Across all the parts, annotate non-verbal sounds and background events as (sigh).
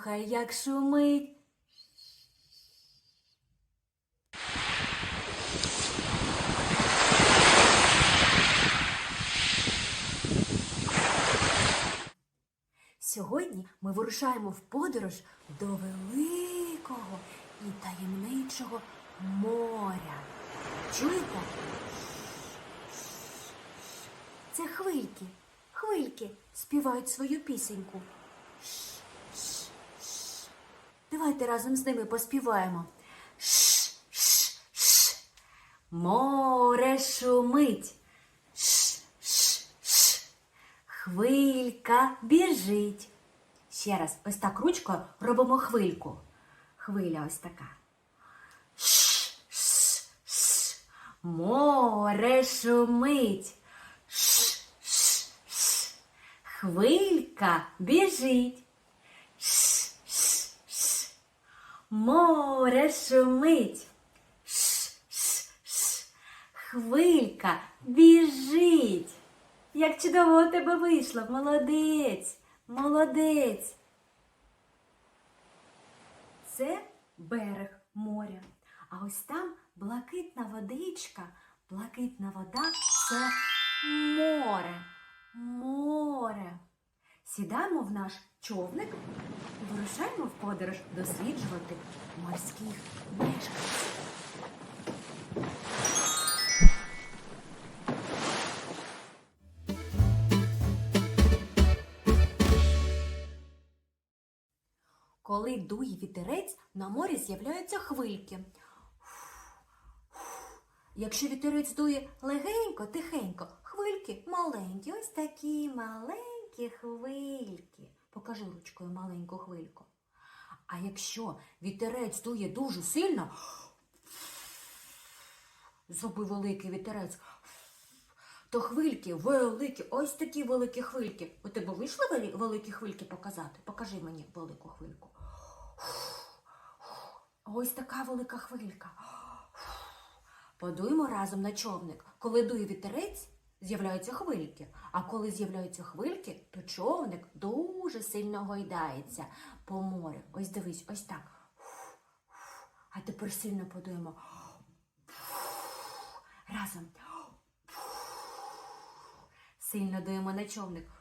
Послухай, як шумить. Сьогодні ми вирушаємо в подорож до великого і таємничого моря. Чуєте? Це хвильки, хвильки співають свою пісеньку. Давайте разом з ними поспіваємо. Ш, ш, ш. Море шумить. Ш, ш, ш. Хвилька біжить. Ще раз, ось так ручкою робимо хвильку. Хвиля ось така. Ш, ш, ш. Море шумить. Ш, ш, ш. Хвилька біжить. Ш, ш, ш. Море шумить. Ш, ш, ш. Хвилька біжить. Як чудово у тебе вийшло, молодець, молодець. Це берег моря. А ось там блакитна водичка, блакитна вода це море, море. Сідаємо в наш човник вирушаємо в подорож досліджувати морських мешканців. Коли дує вітерець, на морі з'являються хвильки. Якщо вітерець дує легенько, тихенько, хвильки маленькі, ось такі маленькі хвильки. Покажи ручкою маленьку хвильку. А якщо вітерець дує дуже сильно, зуби великий вітерець, то хвильки великі, ось такі великі хвильки. У тебе вийшли великі хвильки показати? Покажи мені велику хвильку. Ось така велика хвилька. Подуємо разом на човник. Коли дує вітерець, з'являються хвильки. А коли з'являються хвильки, то човник дуже сильно гойдається по морю. Ось дивись, ось так. А тепер сильно подуємо. Разом. Сильно дуємо на човник.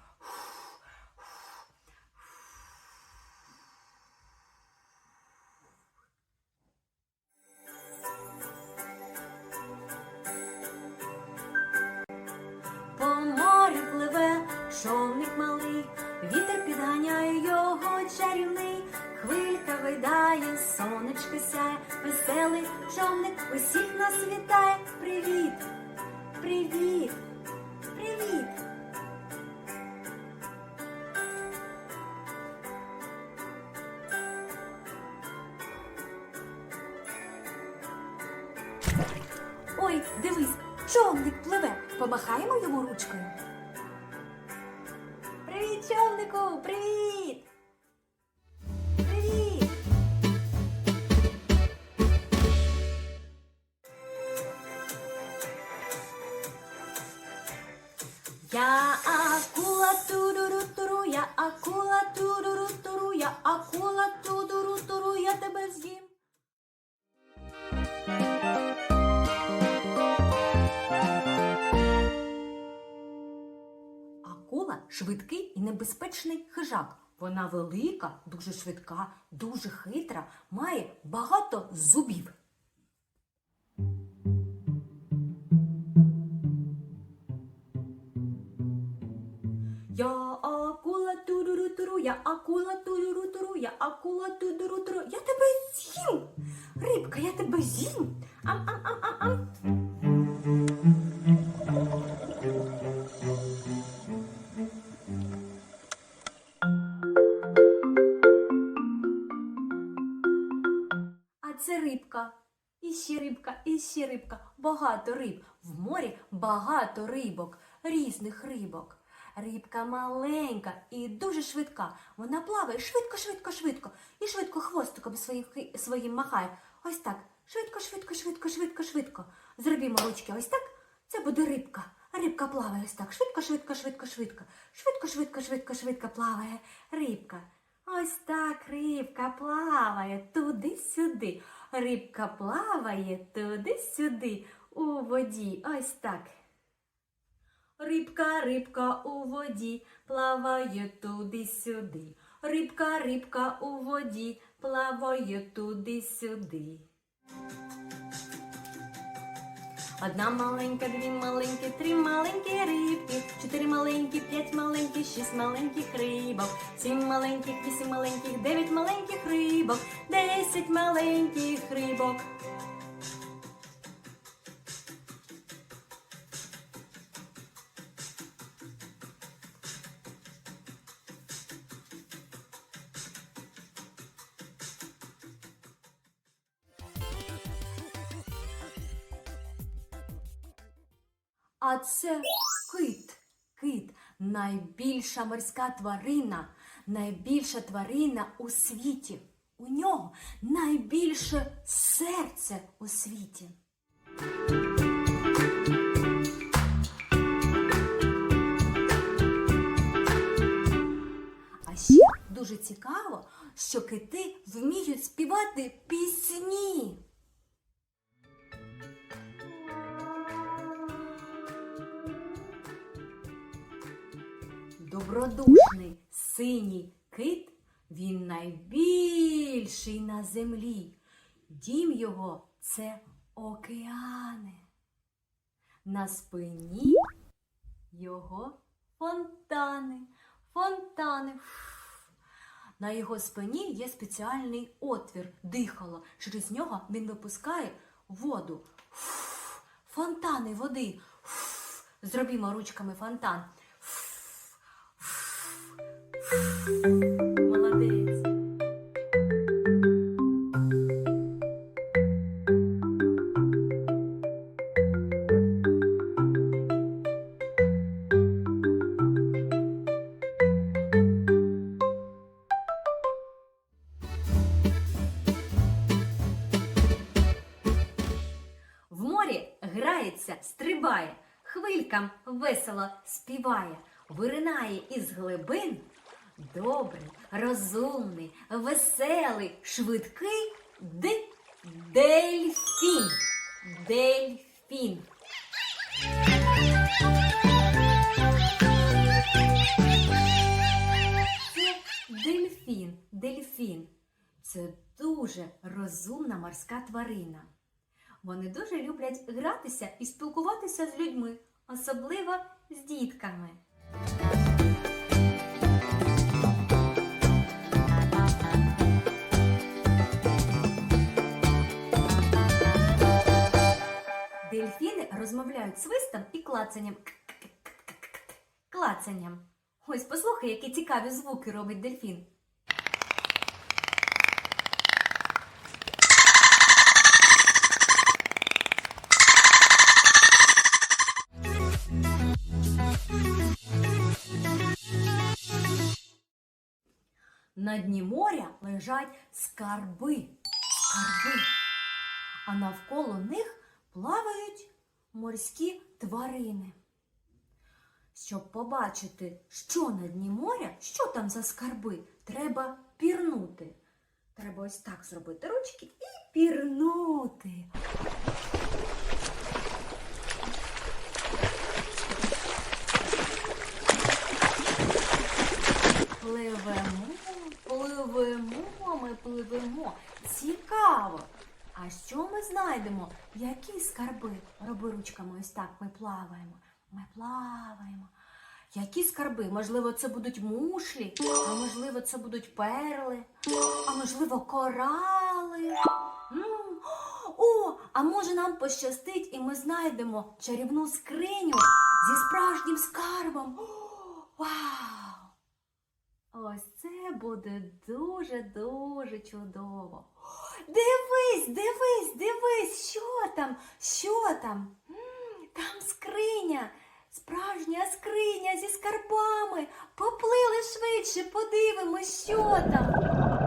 Човнику! Привіт! Привіт! Я акула туру туру, я акула туру туру, я акула туруру-туру, і хижак. Вона велика, дуже швидка, дуже хитра, має багато зубів. Я акула туруру-туру, я акула туруру-туру, я акула туруру-туру. Я тебе з'їм! Рибка, я тебе з'їм! Ам-ам-ам-ам-ам! Рибка. І ще рибка, і ще рибка. Багато риб. В морі багато рибок, різних рибок. Рибка маленька і дуже швидка. Вона плаває швидко, швидко, швидко. І швидко хвостиком своїм, своїм махає. Ось так. Швидко, швидко, швидко, швидко, швидко. Зробімо ручки ось так. Це буде рибка. Рибка плаває ось так. Швидко, швидко, швидко, швидко. Швидко, швидко, швидко, швидко плаває рибка. Ось так рибка плаває туди-сюди. Рибка плаває туди-сюди у воді. Ось так. Рибка, рибка у воді плаває туди-сюди. Рибка, рибка у воді плаває туди-сюди. Одна маленька, дві маленькі, три маленькі рибки, чотири маленькі, п'ять маленьких, шість маленьких рибок, сім маленьких, вісім маленьких, дев'ять маленьких рибок, десять маленьких рибок. А це кит. Кит найбільша морська тварина, найбільша тварина у світі. У нього найбільше серце у світі. А ще дуже цікаво, що кити вміють співати пісні. Добродушний синій кит, він найбільший на землі. Дім його це океани. На спині його фонтани, фонтани. На його спині є спеціальний отвір, дихало. Через нього він випускає воду. Фонтани води. Зробімо ручками фонтан. Хвилькам весело співає, виринає із глибин. Добрий, розумний, веселий, швидкий д- дельфін. Дельфін. Це дельфін, дельфін. Це дуже розумна морська тварина. Вони дуже люблять гратися і спілкуватися з людьми, особливо з дітками. Дельфіни розмовляють свистом і клацанням. Клацанням. Ось послухай, які цікаві звуки робить дельфін. На дні моря лежать скарби. Скарби. А навколо них плавають морські тварини. Щоб побачити, що на дні моря, що там за скарби, треба пірнути. Треба ось так зробити ручки і пірнути. Пливемо, пливемо, ми пливемо. Цікаво. А що ми знайдемо? Які скарби? Роби ручками ось так. Ми плаваємо. Ми плаваємо. Які скарби? Можливо, це будуть мушлі, а можливо, це будуть перли, а можливо, корали. О, а може нам пощастить, і ми знайдемо чарівну скриню зі справжнім скарбом. Вау! Ось це буде дуже-дуже чудово. Дивись, дивись, дивись, що там, що там? Там скриня, справжня скриня зі скарбами. Поплили швидше, подивимось, що там.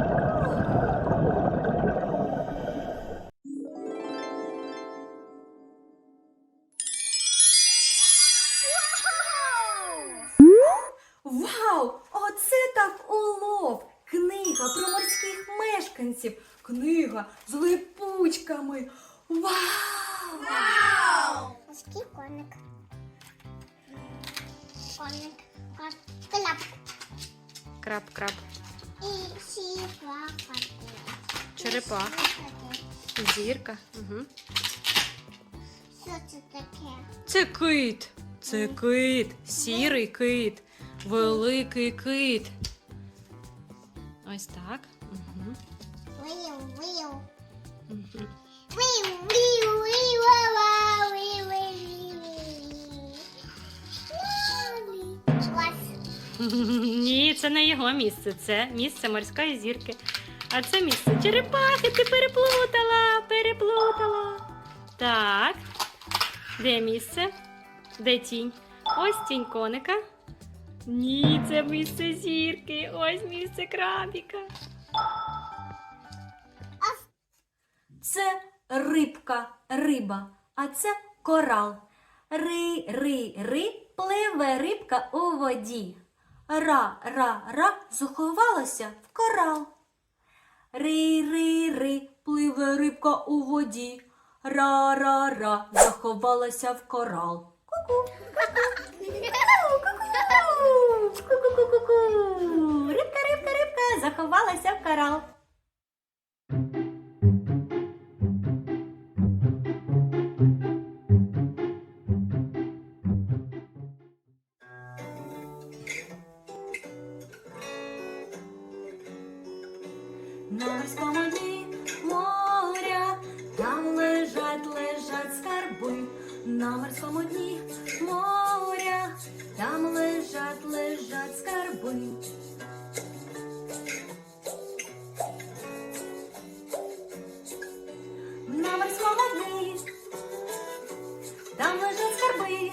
Книга! про морських мешканців. Книга з липучками. Вау! Морський коник. Коник. Краб, краб. І сіва Черепах. Зірка. Угу. Що це таке? Це кит. Це кит. Сірий кит. Великий кит. Ось так. Угу. Угу. Ні, це не його місце. Це місце морської зірки. А це місце черепахи. Ти переплутала, переплутала. Так. Де місце? Де тінь? Ось тінь коника. Ні, це місце зірки. Ось місце крабіка. Це рибка, риба, а це корал. Ри, ри, ри, пливе рибка у воді. Ра, ра, ра, заховалася в корал. Ри, ри, ри, пливе рибка у воді. Ра, ра, ра, заховалася в корал. Ку-ку. (laughs) Ку-ку-ку-ку-ку. Рибка, рибка, рибка, заховалася в корал. На морському дні моря, там лежать, лежать скарби. На морському дні моря, там лежать, лежать скарби. На морському дні, там лежать скарби,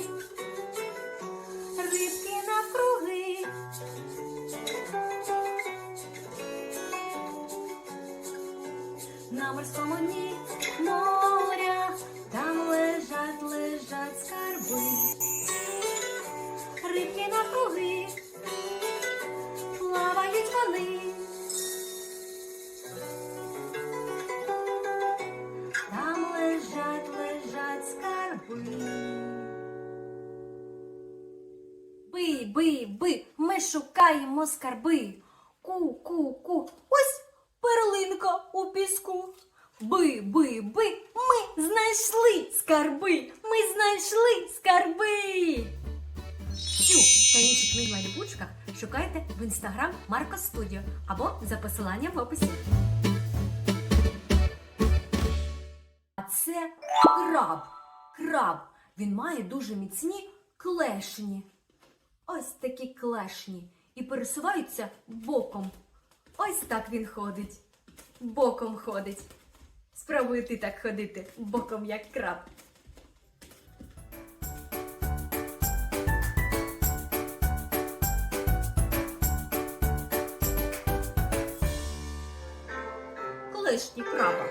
рибки навкруги. На морському дні шукаємо скарби. Ку, ку, ку. Ось перлинка у піску. Би, би, би, ми знайшли скарби. Ми знайшли скарби. Цю та інші книги на шукайте в інстаграм Марко Студіо або за посиланням в описі. А це краб. Краб. Він має дуже міцні клешні. Ось такі клешні. І пересуваються боком. Ось так він ходить. Боком ходить. Спробуй ти так ходити боком, як краб. Клешні краба.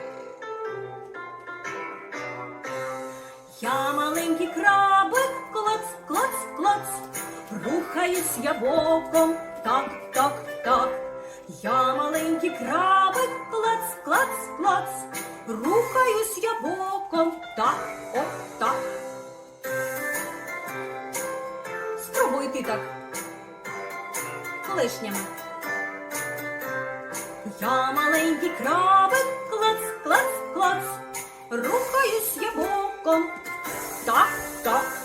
Я маленький крабик, клац, клац, клац. Рухаюсь я боком, так, так, так. Я маленький крабик, клац, клац, клац. Рухаюсь я боком, так, о, так. Спробуй ти так. Клешнями. Я маленький крабик, клац, клац, клац. Рухаюсь я боком. Так, так.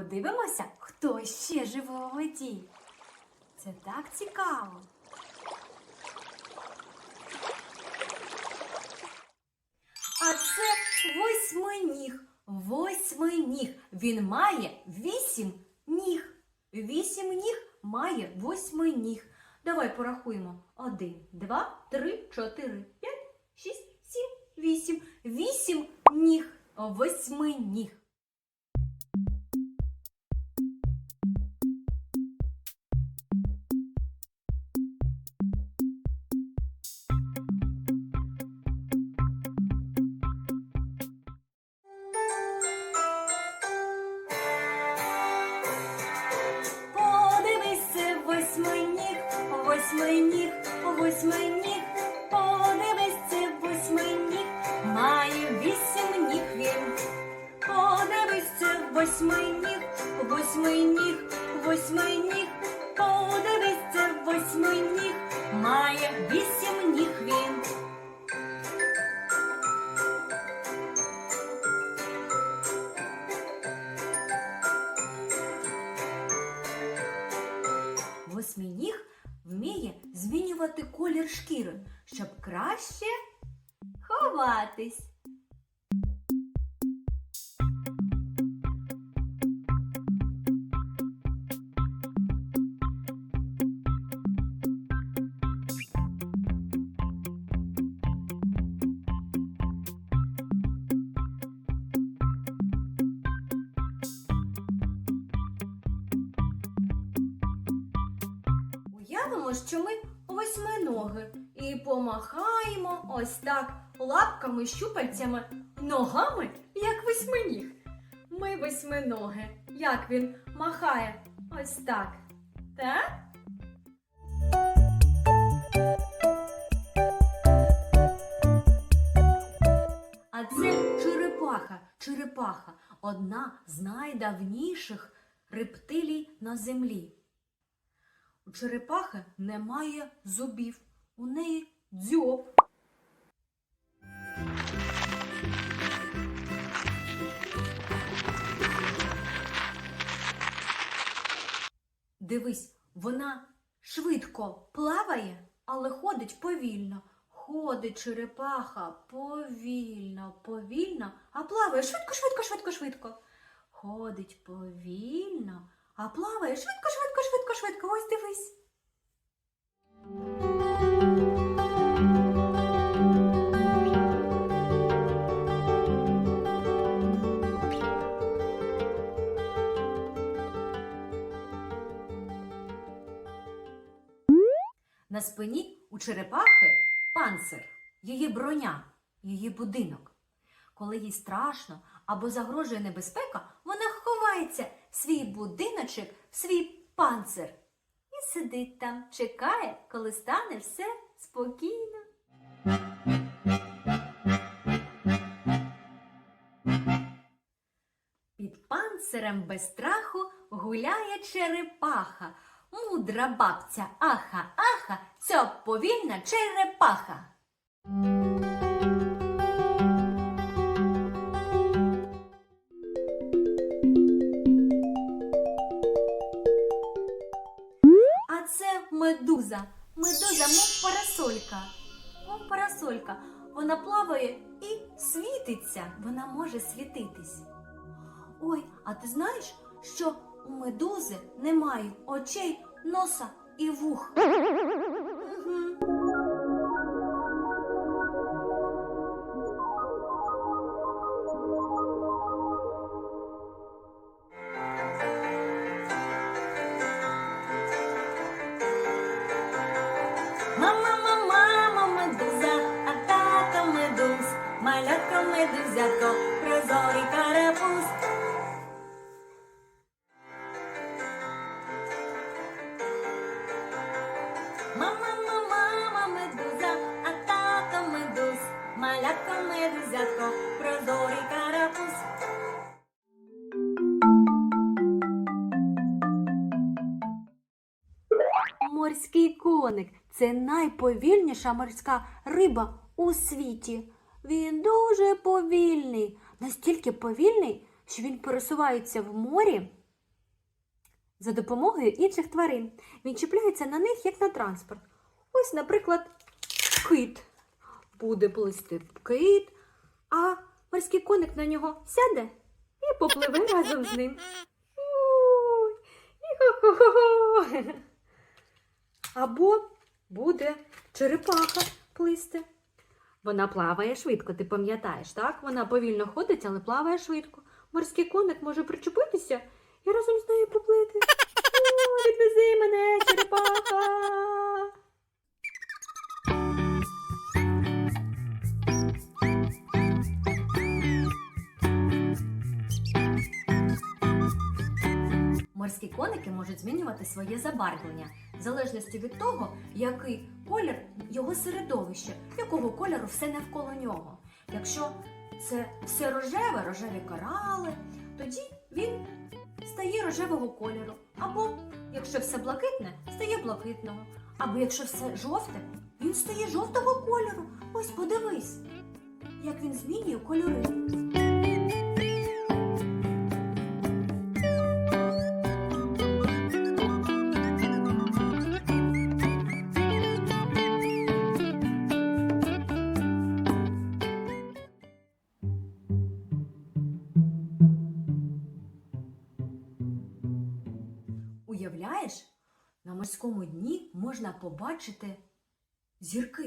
Подивимося, хто ще живе у воді. Це так цікаво. А це восьминіг. Восьминіг. Він має вісім ніг. Вісім ніг має восьминіг. Давай порахуємо. Один, два, три, чотири, п'ять, шість, сім, вісім. Вісім ніг. Восьминіг. Це восьминіг, восьмий ніг, восьмий ніг, восьминіг, Що ми восьминоги і помахаємо ось так лапками, щупальцями, ногами, як восьминіг. Ми восьминоги. Як він махає ось так. Так? А це черепаха. Черепаха одна з найдавніших рептилій на землі. У черепахи немає зубів, у неї дзьоб. Дивись, вона швидко плаває, але ходить повільно. Ходить черепаха повільно, повільно, а плаває швидко, швидко, швидко, швидко. Ходить повільно, а плаває швидко, швидко, швидко, швидко. Ось дивись. На спині у черепахи панцир, її броня, її будинок. Коли їй страшно або загрожує небезпека, вона ховається свій будиночок, свій панцир і сидить там, чекає, коли стане все спокійно. Під панцирем без страху гуляє черепаха. Мудра бабця, аха, аха, ця повільна черепаха. Медуза. Медуза, мов парасолька. Мов парасолька. Вона плаває і світиться. Вона може світитись. Ой, а ти знаєш, що у медузи немає очей, носа і вух? Це найповільніша морська риба у світі. Він дуже повільний, настільки повільний, що він пересувається в морі за допомогою інших тварин. Він чіпляється на них, як на транспорт. Ось, наприклад, кит. Буде плисти кит, а морський коник на нього сяде і попливе разом з ним. Або буде черепаха плисти. Вона плаває швидко, ти пам'ятаєш, так? Вона повільно ходить, але плаває швидко. Морський коник може причепитися і разом з нею поплити. О, відвези мене, черепаха! Морські коники можуть змінювати своє забарвлення в залежності від того, який колір його середовище, якого кольору все навколо нього. Якщо це все рожеве, рожеві корали, тоді він стає рожевого кольору. Або якщо все блакитне, стає блакитного. Або якщо все жовте, він стає жовтого кольору. Ось подивись, як він змінює кольори. Уявляєш, на морському дні можна побачити зірки.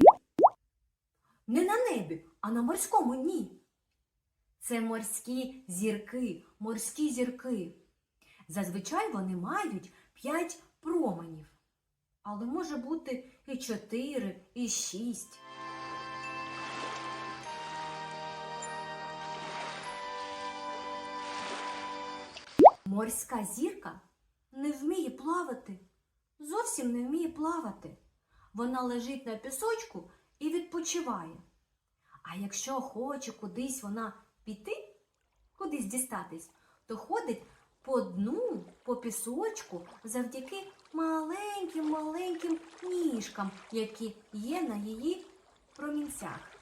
Не на небі, а на морському дні. Це морські зірки, морські зірки. Зазвичай вони мають 5 променів, але може бути і 4, і 6. Морська зірка не вміє плавати. Зовсім не вміє плавати. Вона лежить на пісочку і відпочиває. А якщо хоче кудись вона піти, кудись дістатись, то ходить по дну, по пісочку завдяки маленьким-маленьким ніжкам, які є на її промінцях.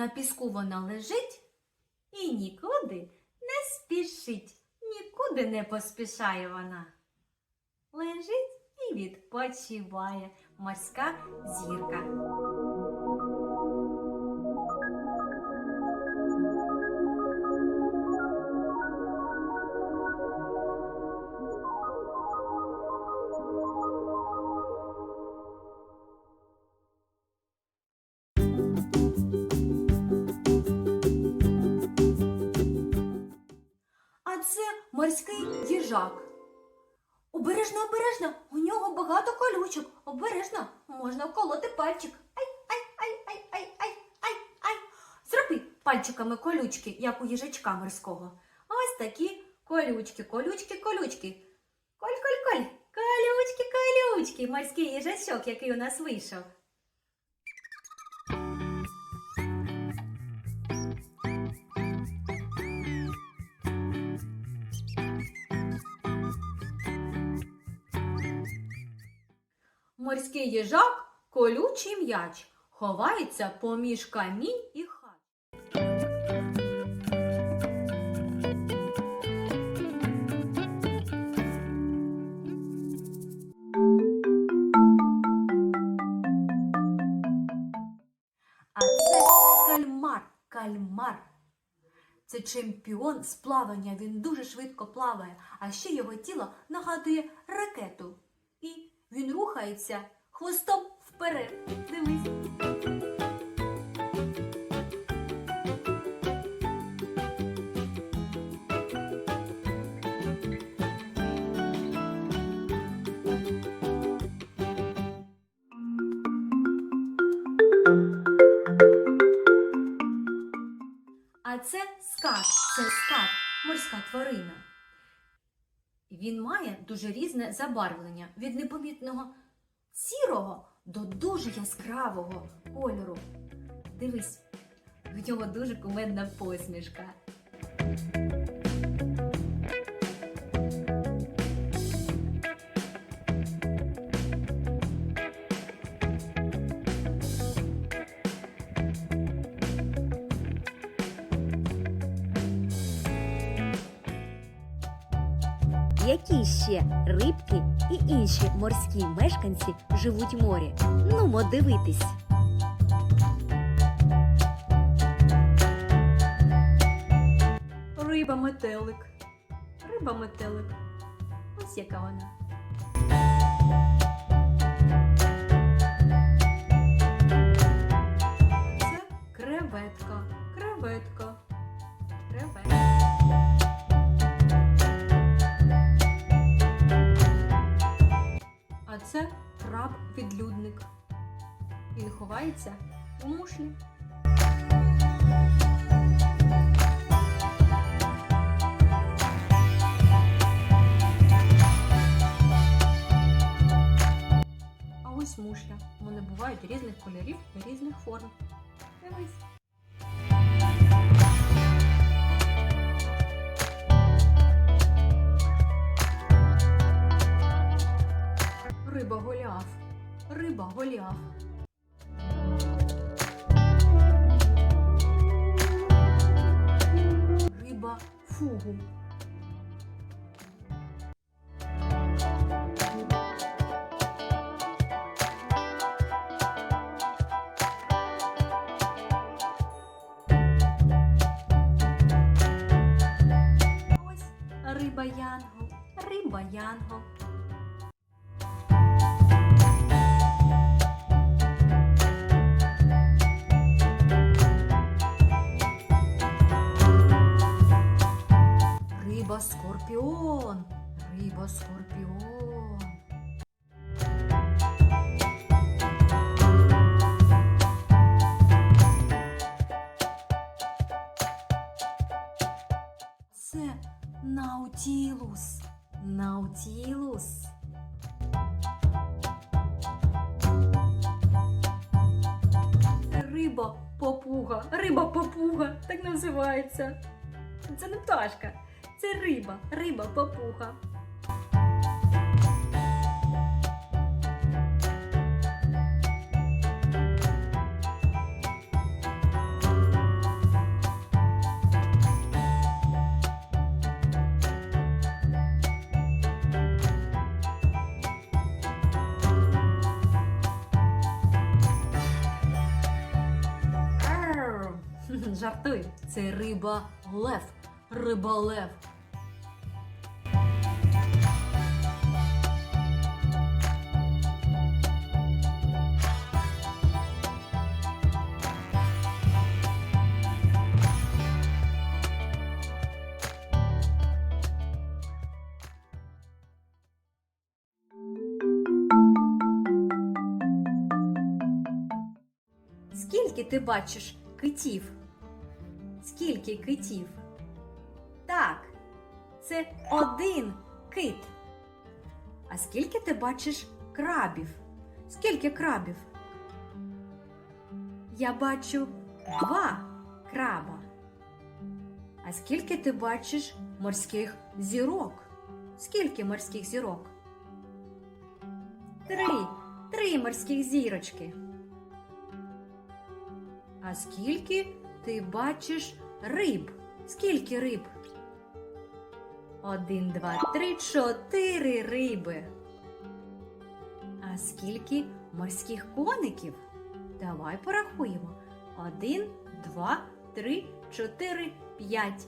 На піску вона лежить і нікуди не спішить, нікуди не поспішає вона. Лежить і відпочиває морська зірка. Пальчиками колючки, як у їжачка морського. Ось такі колючки, колючки, колючки. Коль, коль, коль. Колючки, колючки. Морський їжачок, який у нас вийшов. Морський їжак колючий м'яч ховається поміж камінь і Чемпіон з плавання. Він дуже швидко плаває, а ще його тіло нагадує ракету. І він рухається хвостом вперед. Дивись. А це скат, це скат, морська тварина. Він має дуже різне забарвлення від непомітного сірого до дуже яскравого кольору. Дивись, в нього дуже кумедна посмішка. ще рибки і інші морські мешканці живуть в морі. Нумо дивитись. Риба метелик. Риба метелик. Ось яка вона. Це краб-відлюдник. Він ховається у мушлі. А ось мушля. Вони бувають різних кольорів і різних форм. Дивись. Amen. Наутілус. Наутілус. Риба попуга. Риба попуга. Так називається. Це не пташка. Це риба. Риба попуга. Риба лев. Риба лев. Скільки ти бачиш китів? Скільки китів? Так, це один кит. А скільки ти бачиш крабів? Скільки крабів? Я бачу два краба. А скільки ти бачиш морських зірок? Скільки морських зірок? Три. Три морських зірочки. А скільки ти бачиш риб? Скільки риб? Один, два, три, чотири риби. А скільки морських коників? Давай порахуємо. Один, два, три, чотири, п'ять.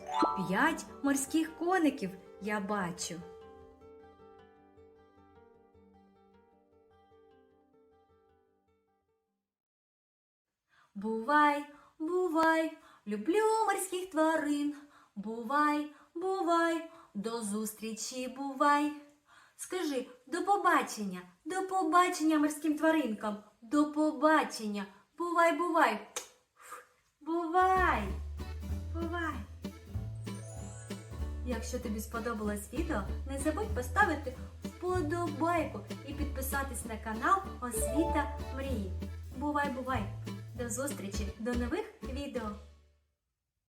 П'ять морських коників я бачу. Бувай, бувай, люблю морських тварин. Бувай, бувай, до зустрічі бувай. Скажи до побачення, до побачення морським тваринкам, до побачення. Бувай, бувай. Бувай, бувай. Якщо тобі сподобалось відео, не забудь поставити вподобайку і підписатись на канал Освіта Мрії. Бувай, бувай! До зустрічі, до нових відео!